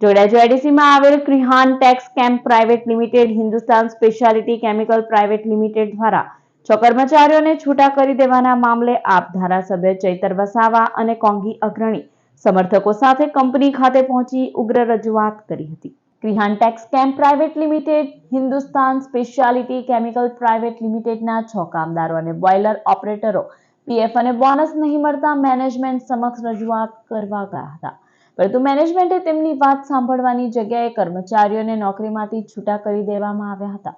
જોડા જેડીસીમાં આવેલ Krihan tex camp private limited, Hindustan speciality chemical private limited દ્વારા છ કર્મચારીઓને છૂટા કરી દેવાના મામલે આપ ધારાસભ્ય ચૈતર વસાવા અને કોંગી અગ્રણી સમર્થકો સાથે કંપની ખાતે પહોંચી ઉગ્ર રજૂઆત કરી હતી. Krihan tex camp private limited, Hindustan speciality chemical private લિમિટેડના છ કામદારો અને બોઇલર ઓપરેટરો, પીએફ અને બોનસ નહીં મળતા મેનેજમેન્ટ સમક્ષ રજૂઆત કરવા ગયા હતા. પરંતુ મેનેજમેન્ટે તેમની વાત સાંભળવાની જગ્યાએ કર્મચારીઓને નોકરીમાંથી છૂટા કરી દેવામાં આવ્યા હતા.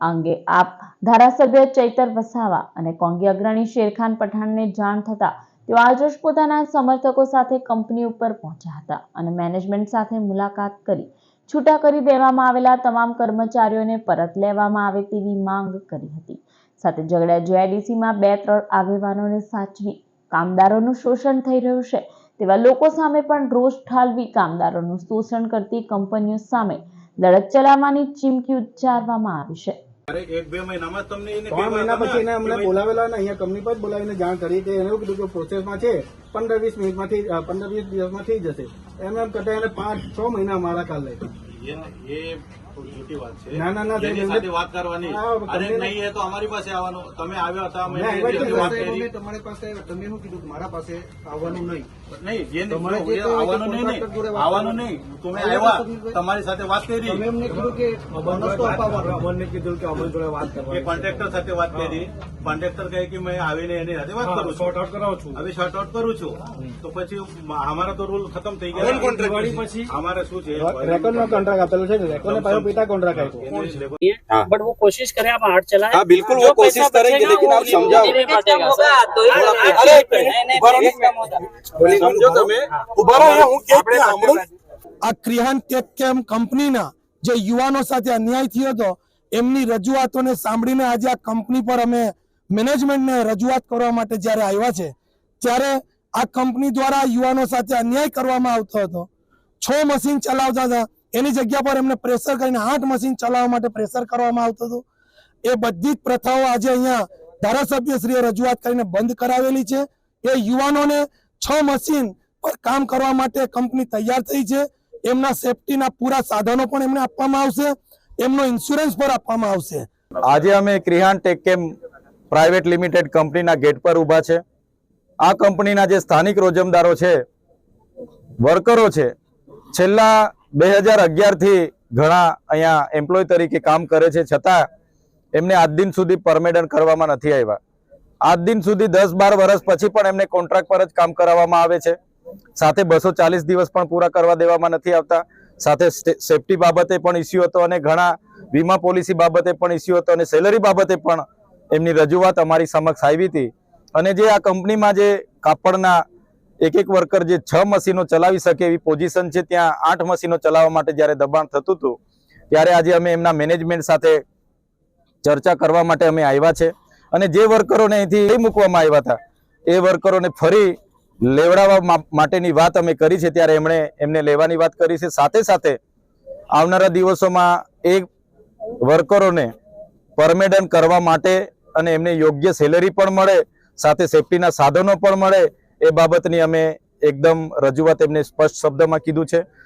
અંગે આપ ધારાસભ્ય ચૈતર વસાવા અને કોંગી અગ્રણી શેરખાન પઠાણને જાણ થતા તેઓ આજરોજ પોતાના સમર્થકો સાથે કંપની ઉપર પહોંચ્યા હતા અને મેનેજમેન્ટ સાથે મુલાકાત કરી છૂટા કરી દેવામાં આવેલા તમામ કર્મચારીઓને પરત લેવામાં આવે તેવી માંગ કરી હતી. સાથે ઝઘડા જીઆઈડીસીમાં બે ત્રણ આગેવાનોને સાચવી કામદારોનું શોષણ થઈ રહ્યું છે. તેવા લોકો સામે પણ રોષ ઠાલવી કામદારોનું શોષણ કરતી કંપનીઓ સામે લડત ચલાવવાની ચીમકી ઉચ્ચારવામાં આવી છે. અરે એક બે મહિનામાં તમને ત્રણ મહિના પછી એને અમને બોલાવેલા અને અહીંયા કંપની પર બોલાવીને જાણ કરી કે એને એવું કીધું કે પ્રોસેસમાં છે પંદર વીસ મિનિટમાંથી પંદર વીસ દિવસમાં થઈ જશે એમ એમ કરતા એને પાંચ છ મહિના મારા કાલ લઈ એ એ ખોટી વાત છે. ના, ના, ના, એની સાથે વાત કરવાની. અરે નહીં એ તો અમારી પાસે આવવાનું. તમે આવ્યા હતા અમે ના, એની આવ્યા સાથે વાત જ કરી. તમારી પાસે તમે શું કીધું મારા પાસે આવવાનું નહીં? નહીં જે જે આવવાનું નહીં contractor જોડે નહીં વાત આવવાનું નહીં. તમે આવ્યા આવ્યા તમારી સાથે વાત કરી. તમે એમને કીધું કે બોનસ તો અપાવવાનો અમને કીધું કે અમન જોડે વાત કરવાની કોન્ટ્રાક્ટર સાથે વાત કરી. કોન્ટ્રાક્ટર કહે કે મેં આવીને એની સાથે વાત કરું શોર્ટ આઉટ કરાવું છું. હવે શોર્ટ આઉટ કરું છું. તો પછી અમારા તો રૂલ ખતમ થઈ ગયા. પછી અમારે શું છે? રેકોર્ડ નો કોન્ટ્રાક્ટ આપેલો છે રેકોર્ડ પાછો પેટા કોન્ટ્રાક્ટ આપ્યો એને લેબર- बट वो कोशिश करें आप आर्ट चलाए हाँ, बिल्कुल वो कोशिश करेंगे, लेकिन आप समझाओ। अरे एक मिनट, उभा રહો. સમજો તમે ઉભા રહો અહીંયા હું કેક કે સાંભળું આ ક્રિહાન ટેક કેમ કંપનીના જે યુવાનો સાથે અન્યાય થયો હતો એમની રજૂઆતોને સાંભળીને આજે આ કંપની પર અમે મેનેજમેન્ટને રજૂઆત કરવા માટે જ્યારે આવ્યા છે ત્યારે આ કંપની દ્વારા યુવાનો સાથે અન્યાય કરવામાં આવતો હતો છ મશીન ચલાવતા હતા એની જગ્યા પર એમને પ્રેશર કરીને આઠ મશીન ચલાવવા માટે પ્રેશર કરવામાં આવતું હતું. એ બધી જ પ્રથાઓ આજે અહીંયા ધારાસભ્યશ્રીએ રજૂઆત કરીને બંધ કરાવેલી છે. એ યુવાનોને છ મશીન પર કામ કરવા માટે કંપની તૈયાર થઈ છે. એમના સેફટીના પૂરા સાધનો પણ એમને આપવામાં આવશે. એમનો ઇન્સ્યોરન્સ પણ આપવામાં આવશે. આજે અમે ક્રિહાન ટેકકેમ પ્રાઇવેટ લિમિટેડ કંપનીના ગેટ પર ઊભા છે. આ કંપનીના જે સ્થાનિક રોજમદારો છે, વર્કરો છે, છેલ્લા બે હજાર અગિયારથી ઘણા અહીંયા એમ્પ્લોય તરીકે કામ કરે છે. છતાં એમને આજ દિન સુધી પરમેડન કરવામાં નથી આવ્યા. આજ દિન સુધી દસ બાર વર્ષ પછી પણ એમને કોન્ટ્રાક્ટ પર જ કામ કરાવવામાં આવે છે. સાથે બસો ચાલીસ દિવસ પણ પૂરા કરવા દેવામાં નથી આવતા. સાથે સેફટી બાબતે પણ ઇસ્યુ હતો અને ઘણા વીમા પોલિસી બાબતે પણ ઇસ્યુ હતો અને સેલરી બાબતે પણ એમની રજૂઆત અમારી સમક્ષ આવી હતી. અને જે આ કંપનીમાં જે કાપડના એક એક વર્કર જે છ મશીનો ચલાવી શકે એવી પોઝિશન છે, ત્યાં આઠ મશીનો ચલાવવા માટે જ્યારે દબાણ થતું હતું, ત્યારે આજે અમે એમના મેનેજમેન્ટ સાથે ચર્ચા કરવા માટે અમે આવ્યા છે. અને જે વર્કરોને અહીંથી મૂકવામાં આવ્યા હતા, એ વર્કરોને ફરી લેવડાવવા માટેની વાત અમે કરી છે, ત્યારે એમણે એમને લેવાની વાત કરી છે. સાથે સાથે આવનારા દિવસોમાં એ વર્કરોને પરમેડન કરવા માટે અને એમને યોગ્ય સેલેરી પણ મળે, સાથે સેફટીના સાધનો પણ મળે એ બાબતની અમે એકદમ રજૂઆત એમને સ્પષ્ટ શબ્દમાં કીધું છે.